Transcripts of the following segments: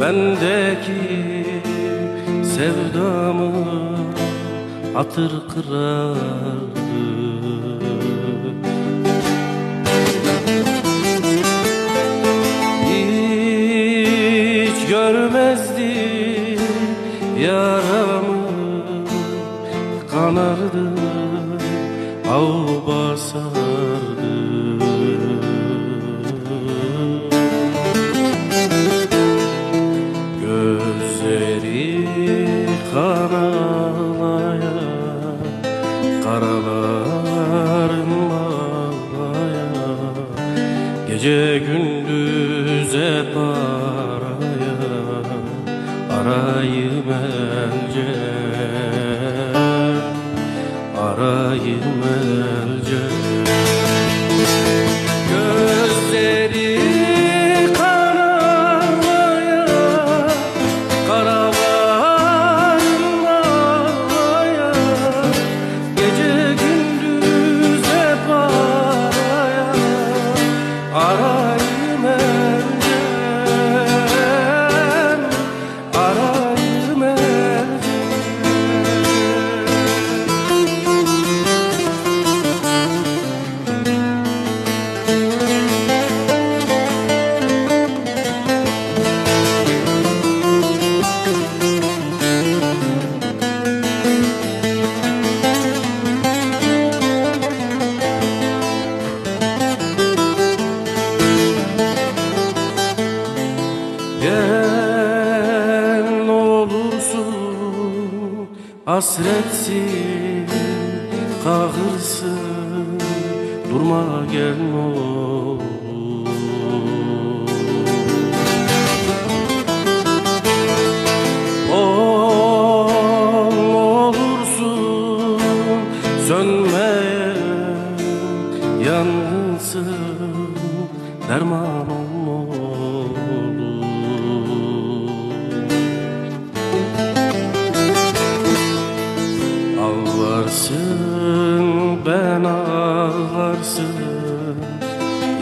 bendeki sevdamı atır kırardı. Hiç görmezdi yaramı kanardı av basardı. Kanalaya Karalarım ağlaya Gece gündüz hep araya Arayım elce Arayım hasretsin kahırsın durma gel olur. Ol olursun sönmeyen yangınsın derman ağlarsın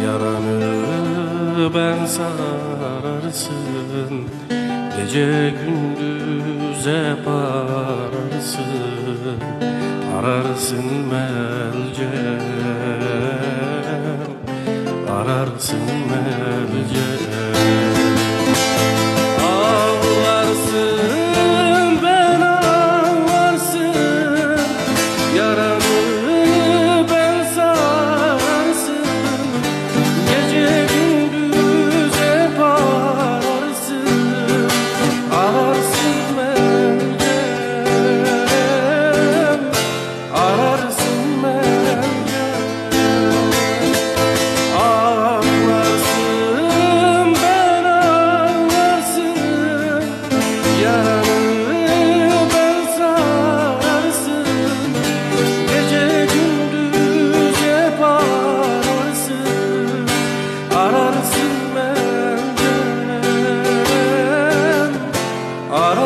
Yaranı ben sararsın. Gece gündüz hep ararsın Ararsın melcem Ararsın melcem Ararsın